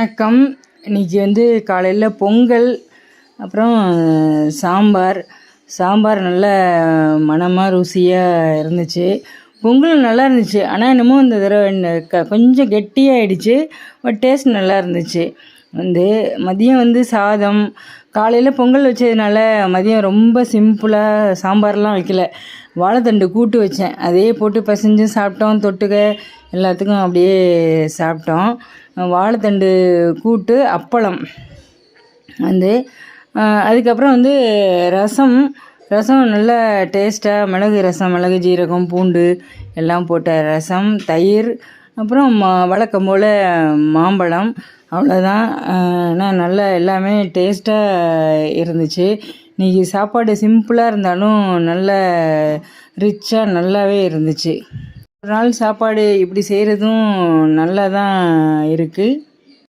வணக்கம். இன்னைக்கு வந்து காலையில் பொங்கல் அப்புறம் சாம்பார். சாம்பார் நல்ல மணமாக ருசியாக இருந்துச்சு. பொங்கல் நல்லா இருந்துச்சு. ஆனால் என்னமோ இந்த தடவை க கொஞ்சம் கெட்டியாகிடுச்சு பட் டேஸ்ட் நல்லா இருந்துச்சு. வந்து மதியம் வந்து சாதம் காலையில் பொங்கல் வச்சதுனால மதியம் ரொம்ப சிம்பிளாக சாம்பார்லாம் வைக்கல. வாழைத்தண்டு கூட்டு வச்சேன். அதே போட்டு பிசைஞ்சு சாப்பிட்டோம். தொட்டுக்க எல்லாத்துக்கும் அப்படியே சாப்பிட்டோம். வாழைத்தண்டு கூட்டு அப்பளம் வந்து அதுக்கப்புறம் வந்து ரசம். ரசம் நல்ல டேஸ்ட்டாக மிளகு ரசம் மிளகு ஜீரகம் பூண்டு எல்லாம் போட்ட ரசம் தயிர் அப்புறம் மா வழக்கம் போல் மாம்பழம் அவ்வளோதான் ஆனால் நல்லா எல்லாமே டேஸ்ட்டாக இருந்துச்சு. இன்றைக்கி சாப்பாடு சிம்பிளாக இருந்தாலும் நல்ல ரிச்சாக நல்லாவே இருந்துச்சு. ஒரு நாள் சாப்பாடு இப்படி செய்கிறதும் நல்லா தான் இருக்குது